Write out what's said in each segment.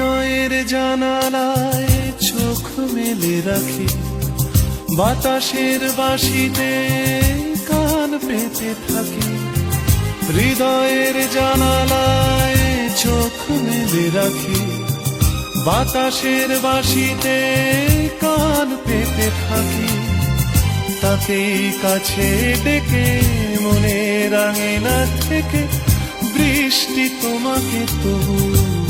হৃদয়ের জানালায় চোখ মেলে রাখি। বাতাসের বাসিতে কান পেতে থাকি। হৃদয়ের জানালায় চোখ মেলে রাখি। বাতাসের বাসিতে কান পেতে থাকি। তাকেই কাছে ডেকে মনে রাঙে না থেকে বৃষ্টি তোমাকে তবু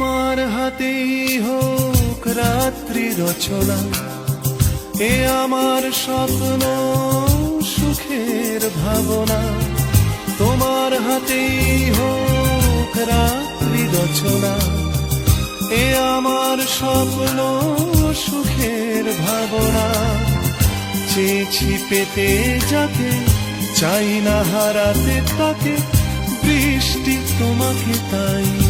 তোমার হাতেই হোক রাত্রি রচনা এ আমার স্বপ্ন সুখের ভাবনা। তোমার হাতেই হোক রাত্রি রচনা এ আমার স্বপ্ন সুখের ভাবনা। চেয়েছি পেতে যাকে চাই না হারাতে তাকে, বৃষ্টি তোমাকে তাই।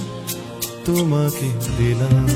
তোমাকে দিলাম।